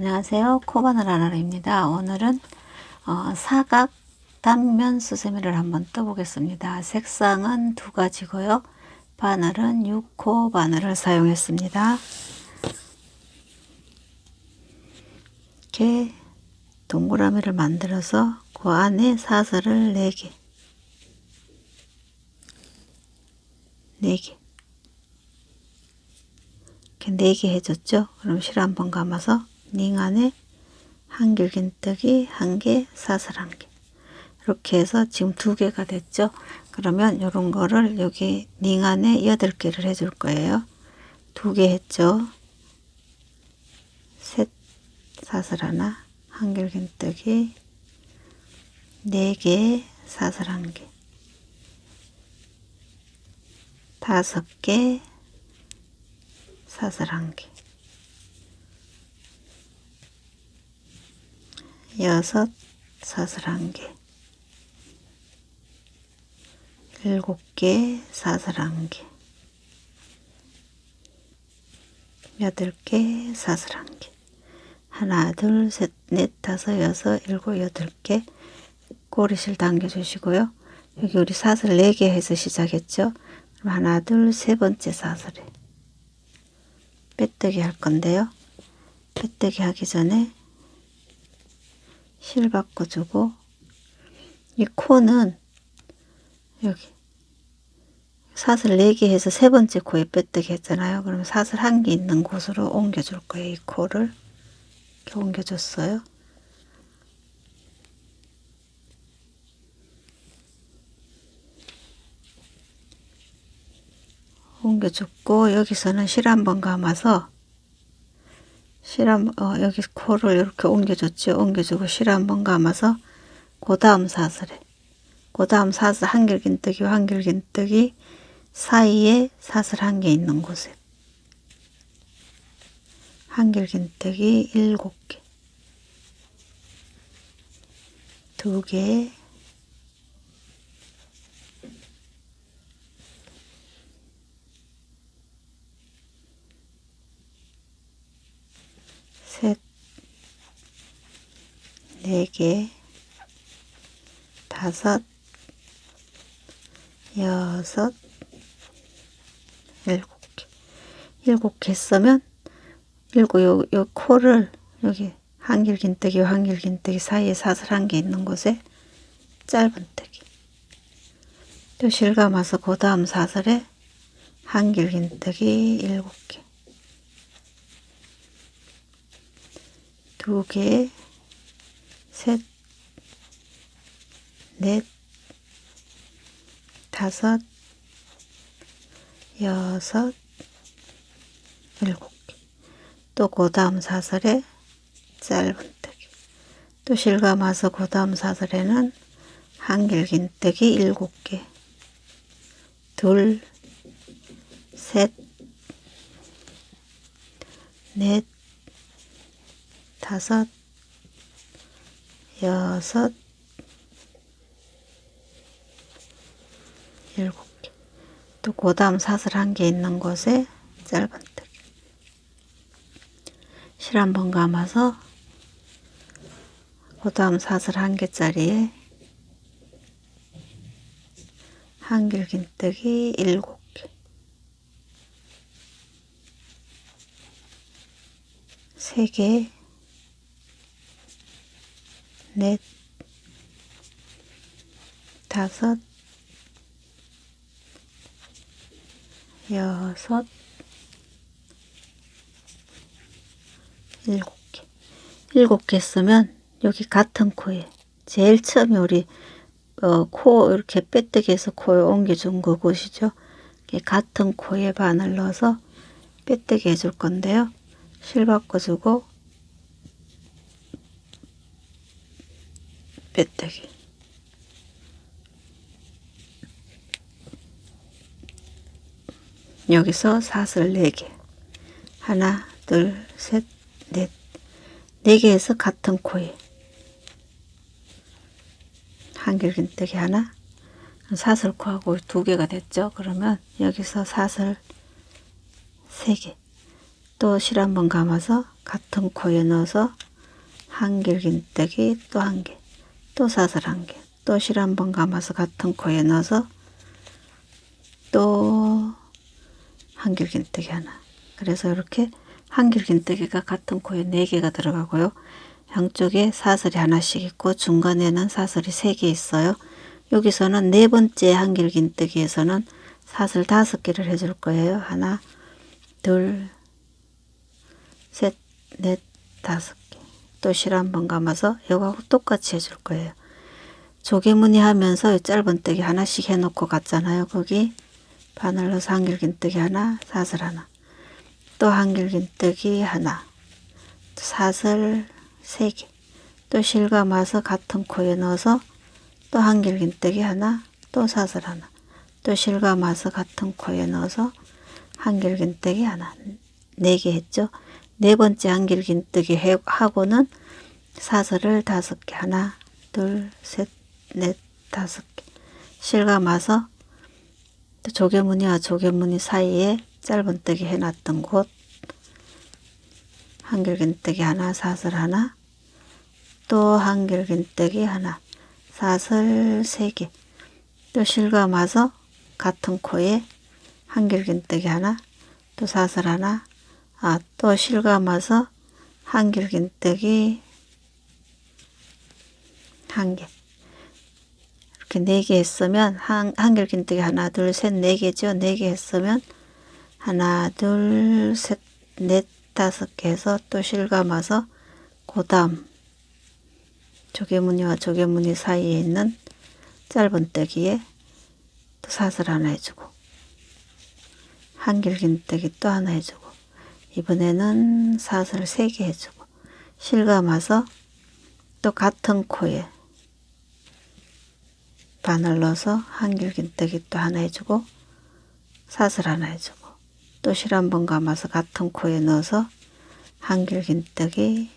안녕하세요. 코바늘 아라입니다. 오늘은 어, 사각 단면 수세미를 한번 떠보겠습니다. 색상은 두 가지고요. 바늘은 6호 바늘을 사용했습니다. 이렇게 동그라미를 만들어서 그 안에 사슬을 4개 4개 이렇게 4개 해줬죠. 그럼 실 한번 감아서 링 안에 한길긴뜨기 한 개, 사슬 한 개. 이렇게 해서 지금 두 개가 됐죠. 그러면 이런 거를 여기 링 안에 여덟 개를 해줄 거예요. 두 개 했죠. 셋, 사슬 하나, 한길긴뜨기 네 개, 사슬 한 개. 다섯 개, 사슬 한 개. 여섯 사슬 한 개, 일곱 개 사슬 한 개, 여덟 개 사슬 한 개, 하나, 둘, 셋, 넷, 다섯, 여섯, 일곱, 여덟 개 꼬리실 당겨 주시고요. 여기 우리 사슬 네 개 해서 시작했죠. 그럼 하나, 둘, 세 번째 사슬에 빼뜨기 할 건데요. 빼뜨기 하기 전에 실 바꿔주고 이 코는 여기 사슬 4개 해서 세 번째 코에 빼뜨기 했잖아요. 그러면 사슬 한 개 있는 곳으로 옮겨줄 거예요. 이 코를 이렇게 옮겨줬어요. 옮겨줬고 여기서는 실 한 번 감아서 실 한, 어, 여기 코를 이렇게 옮겨줬죠. 옮겨주고 실 한 번 감아서 그 다음 사슬에. 그 다음 사슬 한길긴뜨기 한길긴뜨기 사이에 사슬 한 개 있는 곳에. 한길긴뜨기 일곱 개. 두 개, 셋, 네 개, 다섯, 여섯, 일곱 개. 일곱 개 쓰면 일곱 요, 요 코를 여기 한길긴뜨기 한길긴뜨기 사이에 사슬 한개 있는 곳에 짧은뜨기. 또 실감아서 그 다음 사슬에 한길긴뜨기 일곱 개. 두 개, 셋, 넷, 다섯, 여섯, 일곱 개. 또 그 다음 사슬에 짧은뜨기. 또 실감아서 그 다음 사슬에는 한길긴뜨기 일곱 개. 둘, 셋, 넷, 다섯, 여섯, 일곱 개. 또그 다음 사슬 한 개 있는 곳에 짧은뜨기. 실 한 번 감아서 그 다음 사슬 한 개짜리에 한길긴뜨기 일곱 개. 세 개, 넷, 다섯, 여섯, 일곱 개. 일곱 개 쓰면 여기 같은 코에 제일 처음에 우리 어, 코 이렇게 빼뜨기해서 코에 옮겨준 그곳이죠. 같은 코에 바늘 넣어서 빼뜨기 해줄 건데요. 실 바꿔주고 빼뜨기. 여기서 사슬 4개. 하나 둘 셋 넷. 4개에서 같은 코에. 한길긴뜨기 하나? 사슬 코하고 두 개가 됐죠? 그러면 여기서 사슬 3개. 또 실 한 번 감아서 같은 코에 넣어서 한길긴뜨기 또 한 개, 또 사슬 한 개, 또 실 한 번 감아서 같은 코에 넣어서 또 한길긴뜨기 하나. 그래서 이렇게 한길긴뜨기가 같은 코에 네 개가 들어가고요. 양쪽에 사슬이 하나씩 있고 중간에는 사슬이 세 개 있어요. 여기서는 네 번째 한길긴뜨기에서는 사슬 다섯 개를 해줄 거예요. 하나, 둘, 셋, 넷, 다섯 개. 또 실 한 번 감아서 이거하고 똑같이 해줄 거예요. 조개무늬 하면서 이 짧은 뜨기 하나씩 해놓고 갔잖아요. 거기 바늘 넣어서 한길긴뜨기 하나, 사슬 하나. 또 한길긴뜨기 하나. 사슬 세 개. 또 실 감아서 같은 코에 넣어서 또 한길긴뜨기 하나, 또 사슬 하나. 또 실 감아서 같은 코에 넣어서 한길긴뜨기 하나. 네 개 했죠. 네 번째 한길긴뜨기 해- 하고는 사슬을 다섯 개. 하나, 둘, 셋, 넷, 다섯 개. 실 감아서 또 조개무늬와 조개무늬 사이에 짧은 뜨기 해놨던 곳 한길긴뜨기 하나, 사슬 하나, 또 한길긴뜨기 하나, 사슬 세 개, 또 실 감아서 같은 코에 한길긴뜨기 하나, 또 사슬 하나, 아, 또 실 감아서 한길긴뜨기 한 개. 이렇게 네 개 했으면 한, 한길긴뜨기 하나, 둘, 셋, 네 개죠. 네 개 했으면 하나, 둘, 셋, 넷, 다섯 개 해서 또 실 감아서 그 다음 조개무늬와 조개무늬 사이에 있는 짧은 뜨기에 또 사슬 하나 해주고 한길긴뜨기 또 하나 해주고 이번에는 사슬 세개 해주고 실 감아서 또 같은 코에 바늘 넣어서 한길긴뜨기 또 하나 해주고 사슬 하나 해주고 또 실 한 번 감아서 같은 코에 넣어서 한길긴뜨기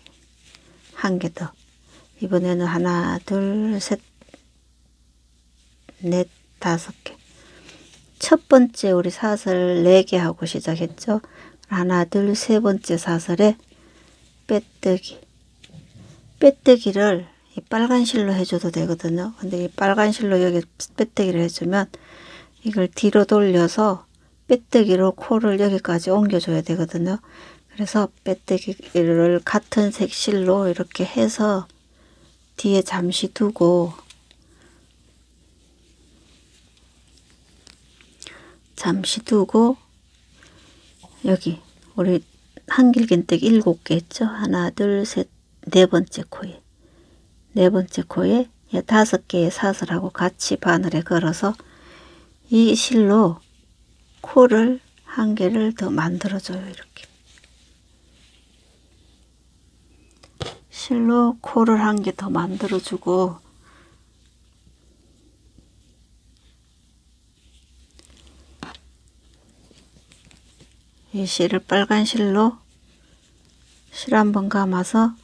한 개 더. 이번에는 하나, 둘, 셋, 넷, 다섯 개. 첫 번째 우리 사슬 네개 하고 시작했죠. 하나, 둘, 세 번째 사슬에 빼뜨기. 빼뜨기를 이 빨간 실로 해줘도 되거든요. 근데 이 빨간 실로 여기 빼뜨기를 해주면 이걸 뒤로 돌려서 빼뜨기로 코를 여기까지 옮겨줘야 되거든요. 그래서 빼뜨기를 같은 색 실로 이렇게 해서 뒤에 잠시 두고 잠시 두고 여기 우리 한길긴뜨기 일곱 개 했죠. 하나, 둘, 셋, 네 번째 코에 네 번째 코에 이 다섯 개의 사슬하고 같이 바늘에 걸어서 이 실로 코를 한 개를 더 만들어줘요. 이렇게. 실로 코를 한 개 더 만들어주고 이 실을 빨간 실로 실 한 번 감아서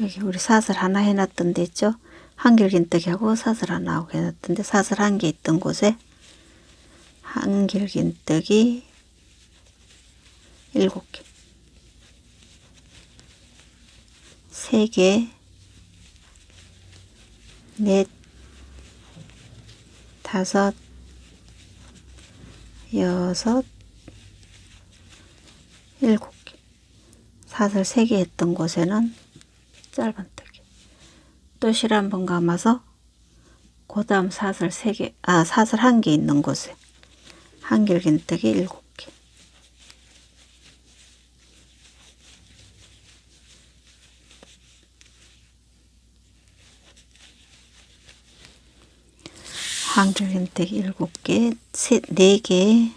여기 우리 사슬 하나 해놨던 데 있죠? 한길긴뜨기하고 사슬 하나 하고 해놨던데 사슬 한 개 있던 곳에 한길긴뜨기 일곱 개, 세 개, 넷, 다섯, 여섯, 일곱 개. 사슬 세 개 했던 곳에는 짧은 뜨기. 또 실 한 번 감아서 그 다음 사슬 세 개, 아, 사슬 한 개 있는 곳에 한길긴뜨기 일곱 개. 한길긴뜨기 일곱 개, 셋, 네 개,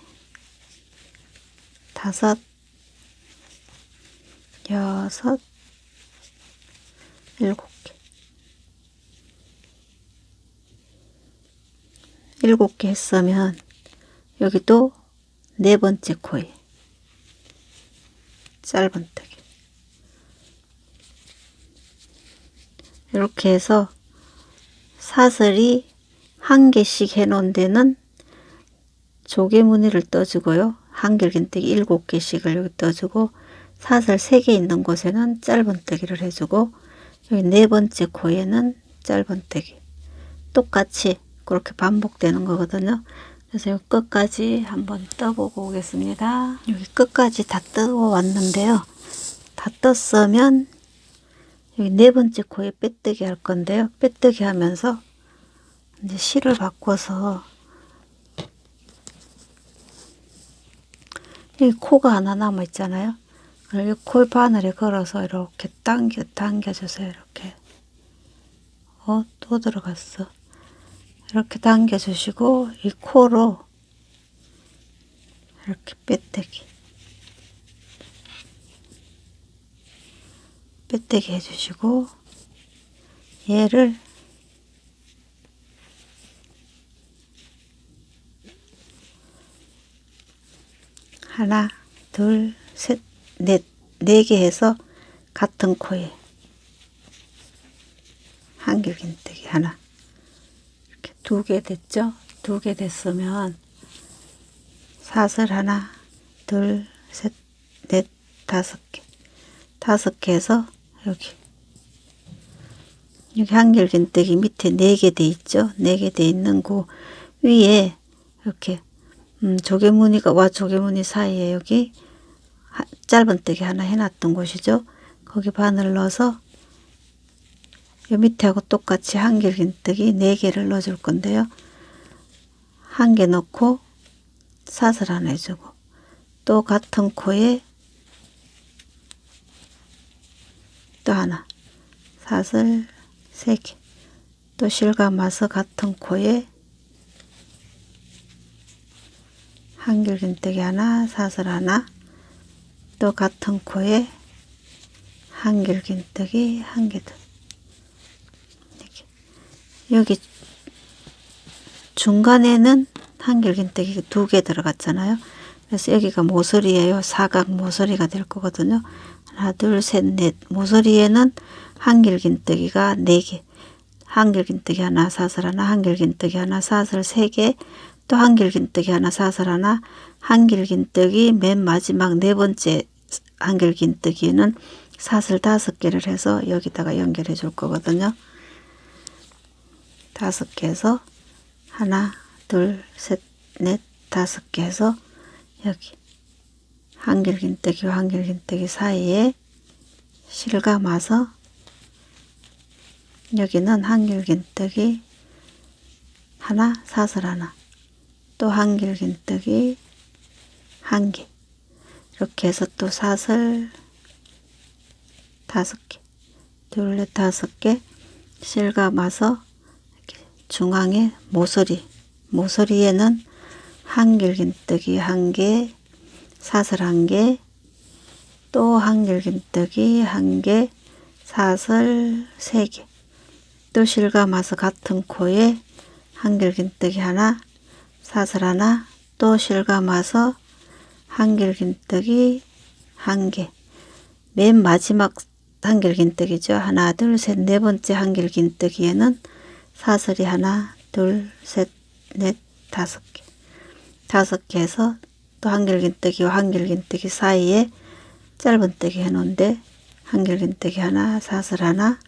다섯, 여섯, 일곱 개. 일곱 개 했으면 여기 또네 번째 코에 짧은 뜨기. 이렇게 해서 사슬이 한 개씩 해놓은 데는 조개 무늬를 떠주고요. 한길긴뜨기 일곱 개씩을 여기 떠주고 사슬 세 개 있는 곳에는 짧은뜨기를 해주고 여기 네 번째 코에는 짧은뜨기 똑같이 그렇게 반복되는 거거든요. 그래서 여기 끝까지 한번 떠보고 오겠습니다. 여기 끝까지 다 뜨고 왔는데요. 다 떴으면 여기 네 번째 코에 빼뜨기 할 건데요. 빼뜨기 하면서 이제 실을 바꿔서 여기 코가 하나 남아 있잖아요. 그리고 코 바늘에 걸어서 이렇게 당겨 당겨 주세요. 이렇게 어 또 들어갔어. 이렇게 당겨 주시고 이 코로 이렇게 빼뜨기 빼뜨기 해주시고 얘를 하나, 둘, 셋, 넷, 네 개 해서 같은 코에 한길긴뜨기 하나 이렇게 두 개 됐죠? 두 개 됐으면 사슬 하나, 둘, 셋, 넷, 다섯 개 다섯 개 해서 여기 여기 한길긴뜨기 밑에 네 개 돼 있죠? 네 개 돼 있는 그 위에 이렇게 음, 조개무늬가 와 조개무늬 사이에 여기 하- 짧은 뜨기 하나 해놨던 곳이죠. 거기 바늘 넣어서 요 밑에하고 똑같이 한길긴뜨기 네 개를 넣어줄 건데요. 한 개 넣고 사슬 하나 해주고 또 같은 코에 또 하나 사슬 세개또 실감아서 같은 코에 한길긴뜨기 하나, 사슬 하나, 또 같은 코에 한길 긴뜨기 한개 더. 이렇게. 여기 중간에는 한길 긴뜨기 두 개 들어갔잖아요. 그래서 여기가 모서리예요. 사각 모서리가 될 거거든요. 하나, 둘, 셋, 넷. 모서리에는 한길 긴뜨기가 네 개. 한길 긴뜨기 하나, 사슬 하나, 한길 긴뜨기 하나, 사슬 세 개, 또 한길긴뜨기 하나, 사슬 하나, 한길긴뜨기 맨 마지막 네 번째 한길긴뜨기는 사슬 다섯 개를 해서 여기다가 연결해 줄 거거든요. 다섯 개 해서 하나, 둘, 셋, 넷, 다섯 개 해서 여기 한길긴뜨기와 한길긴뜨기 사이에 실감아서 여기는 한길긴뜨기 하나, 사슬 하나, 또 한길 긴뜨기 한 개. 이렇게 해서 또 사슬 다섯 개, 둘, 넷, 다섯 개 실감아서 중앙에 모서리, 모서리에는 한길긴뜨기 한 개, 사슬 한 개, 또 한길긴뜨기 한 개, 사슬 세 개. 또 실감아서 같은 코에 한길긴뜨기 하나, 사슬 하나, 또 실감아서 한길긴뜨기 한 개. 맨 마지막 한길긴뜨기죠. 하나, 둘, 셋, 네 번째 한길긴뜨기에는 사슬이 하나, 둘, 셋, 넷, 다섯 개. 다섯 개 해서 또 한길긴뜨기와 한길긴뜨기 사이에 짧은뜨기 해놓은데 한길긴뜨기 하나, 사슬 하나,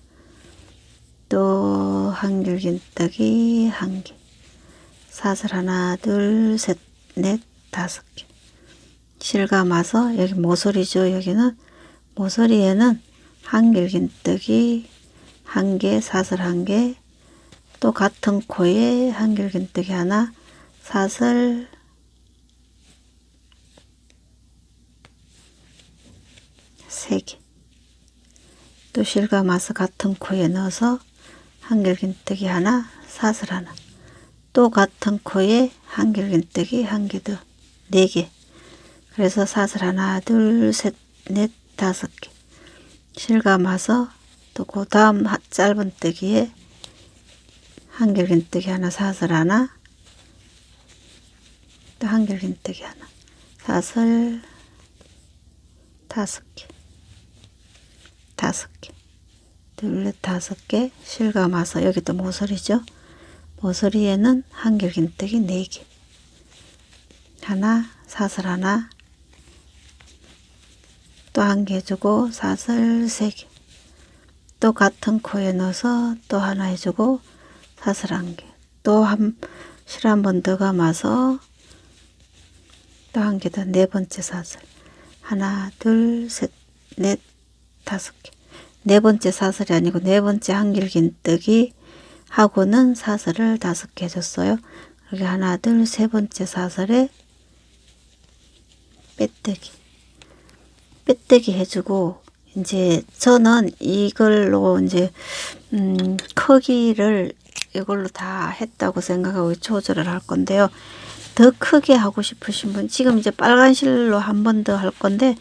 또 한길긴뜨기 한 개. 사슬 하나, 둘, 셋, 넷, 다섯 개. 실감아서 여기 모서리죠. 여기는 모서리에는 한길긴뜨기 한 개, 사슬 한 개, 또 같은 코에 한길긴뜨기 하나, 사슬 세 개. 또 실감아서 같은 코에 넣어서 한길긴뜨기 하나, 사슬 하나. 또 같은 코에 한 길긴뜨기 한개 더, 네 개. 그래서 사슬 하나, 둘, 셋, 넷, 다섯 개. 실감아서 또 그 다음 하- 짧은 뜨기에 한 길긴뜨기 하나, 사슬 하나, 또 한 길긴뜨기 하나, 사슬 다섯 개, 다섯 개, 둘, 넷, 다섯 개. 실감아서 여기 또 모서리죠. 모서리에는 한길긴뜨기 네 개. 하나, 사슬 하나. 또 한개 해주고 사슬 세 개. 또 같은 코에 넣어서 또 하나 해주고 사슬 한 개. 또 한 실 한 번 더 감아서 또 한 개 더 네 번째 사슬. 하나 둘 셋 넷 다섯 개. 네 번째 사슬이 아니고 네 번째 한길긴뜨기 하고는 사슬을 다섯 개 해줬어요. 여기 하나 둘 세 번째 사슬에 빼뜨기 빼뜨기 해주고 이제 저는 이걸로 이제 음 크기를 이걸로 다 했다고 생각하고 조절을 할 건데요. 더 크게 하고 싶으신 분 지금 이제 빨간 실로 한 번 더 할 건데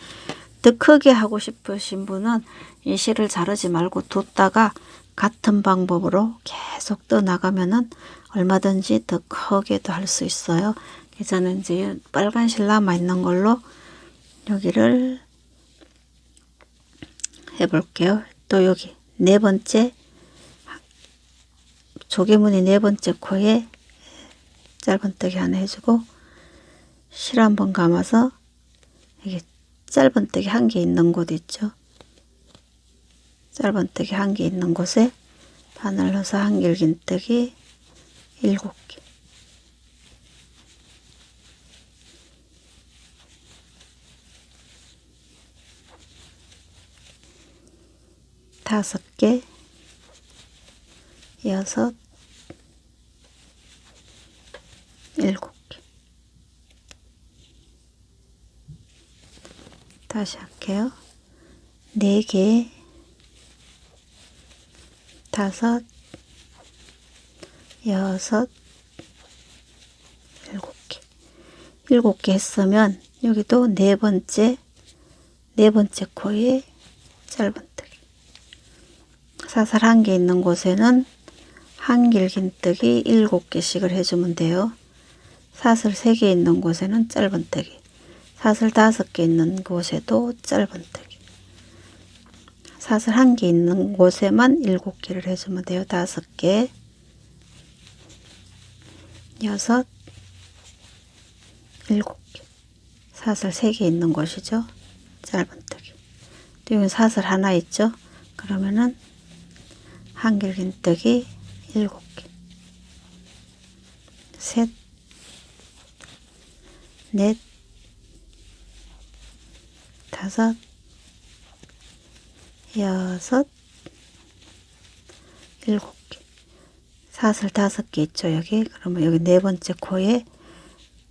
더 크게 하고 싶으신 분은 이 실을 자르지 말고 뒀다가 같은 방법으로 계속 떠 나가면은 얼마든지 더 크게도 할 수 있어요. 저는 이제 빨간 실 남아 있는 걸로 여기를 해볼게요. 또 여기 네 번째 조개무늬 네 번째 코에 짧은뜨기 하나 해주고 실 한 번 감아서 여기 짧은뜨기 한 개 있는 곳 있죠. 짧은뜨기 한 개 있는 곳에 바늘 넣어서 한길긴뜨기 일곱 개. 다섯 개. 여섯. 일곱 개. 다시 할게요. 네 개, 다섯, 여섯, 일곱 개. 일곱 개 했으면 여기도 네 번째, 네 번째 코에 짧은뜨기. 사슬 한 개 있는 곳에는 한 길긴뜨기 일곱 개씩을 해주면 돼요. 사슬 세 개 있는 곳에는 짧은뜨기. 사슬 다섯 개 있는 곳에도 짧은뜨기. 사슬 한 개 있는 곳에만 일곱 개를 해주면 돼요. 다섯 개, 여섯, 일곱 개. 사슬 세개 있는 곳이죠. 짧은뜨기. 또 여기 사슬 하나 있죠. 그러면은 한길긴뜨기 일곱 개, 셋, 넷, 다섯, 여섯, 일곱 개. 사슬 다섯 개 있죠, 여기. 그러면 여기 네 번째 코에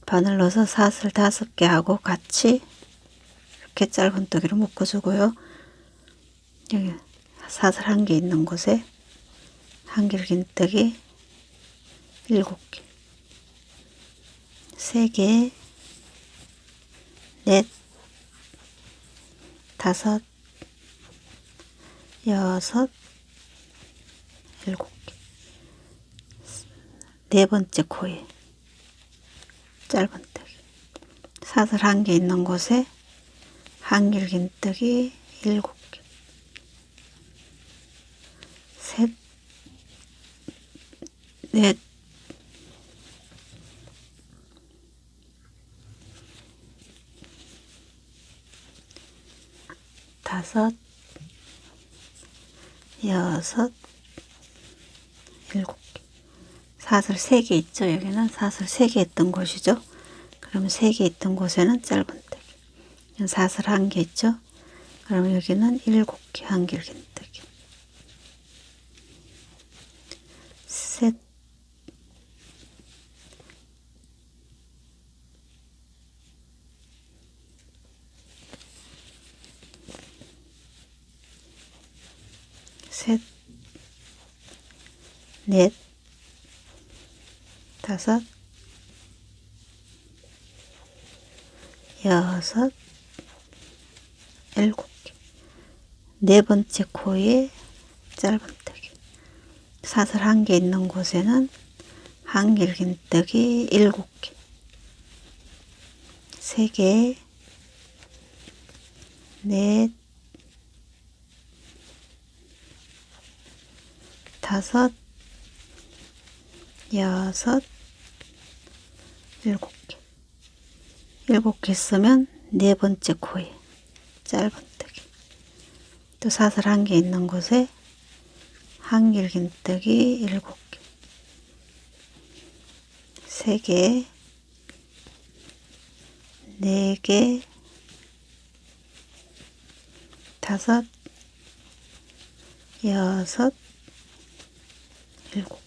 바늘 넣어서 사슬 다섯 개 하고 같이 이렇게 짧은뜨기로 묶어주고요. 여기 사슬 한 개 있는 곳에 한길긴뜨기 일곱 개, 세 개, 넷, 다섯, 여섯, 일곱 개. 네 번째 코에 짧은뜨기. 사슬 한 개 있는 곳에 한길긴뜨기 일곱 개. 셋, 넷, 다섯, 여섯, 일곱 개. 사슬 세개 있죠. 여기는 사슬 세개 있던 곳이죠. 그러면 세개 있던 곳에는 짧은 뜨기. 여기 사슬 한개 있죠. 그러면 여기는 일곱 개 한길 긴 뜨기. 셋, 셋, 넷, 다섯, 여섯, 일곱 개. 네 번째 코에 짧은뜨기. 사슬 한 개 있는 곳에는 한 길긴뜨기 일곱 개. 세 개, 넷, 다섯, 여섯, 일곱 개. 일곱 개 쓰면 네 번째 코에 짧은뜨기 또 사슬 한 개 있는 곳에 한길긴뜨기 일곱 개, 세 개, 네 개, 다섯, 여섯, 일곱 개.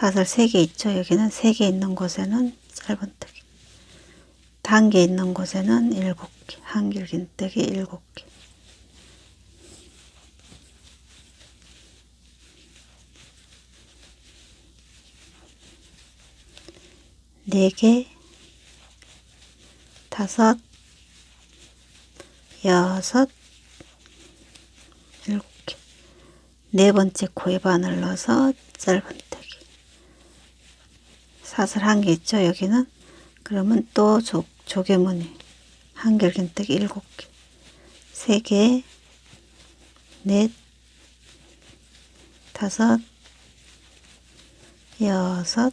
사슬 세개 있죠. 여기는 세개 있는 곳에는 짧은뜨기. 단계 있는 곳에는 일곱 개, 한길긴뜨기 일곱 개. 네 개, 다섯, 여섯, 일곱 개. 네 번째 코에 바늘 넣어서 짧은뜨기. 사슬 한 개 있죠, 여기는. 그러면 또 조, 조개무늬. 한결긴뜨기 일곱 개. 세 개, 넷, 다섯, 여섯,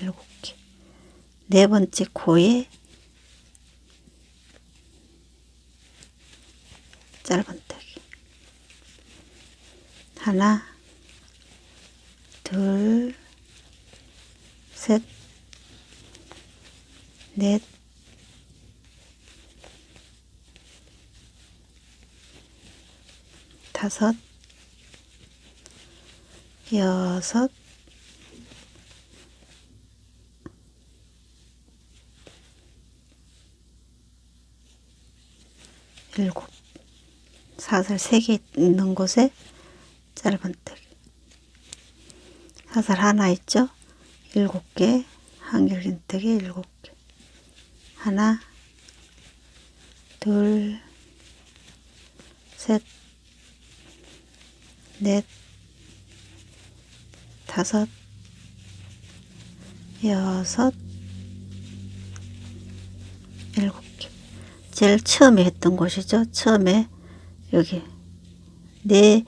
일곱 개. 네 번째 코에 짧은뜨기. 하나, 둘, 셋, 넷, 다섯, 여섯, 일곱. 사슬 세개 있는 곳에 짧은 뜨기. 사슬 하나 있죠? 일곱 개, 한길긴뜨기 일곱 개. 하나, 둘, 셋, 넷, 다섯, 여섯, 일곱 개. 제일 처음에 했던 곳이죠. 처음에 여기 네,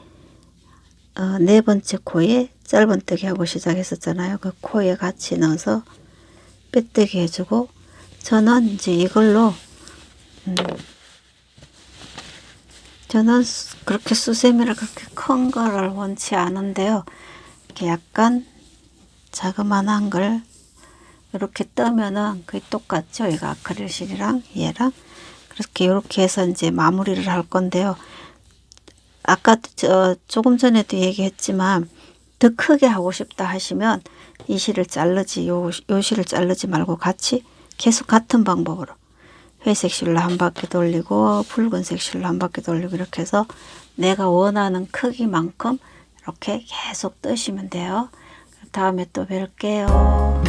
어, 네 번째 코에 짧은뜨기 하고 시작했었잖아요. 그 코에 같이 넣어서 빼뜨기 해주고 저는 이제 이걸로 음, 저는 수- 그렇게 수세미를 그렇게 큰 거를 원치 않은데요. 이렇게 약간 자그만한 걸 이렇게 뜨면은 거의 똑같죠. 이거 아크릴실이랑 얘랑 그렇게 이렇게 해서 이제 마무리를 할 건데요. 아까 저 조금 전에도 얘기했지만 더 크게 하고 싶다 하시면 이 실을 자르지 요, 요 실을 자르지 말고 같이 계속 같은 방법으로 회색 실로 한 바퀴 돌리고 붉은색 실로 한 바퀴 돌리고 이렇게 해서 내가 원하는 크기만큼 이렇게 계속 뜨시면 돼요. 다음에 또 뵐게요.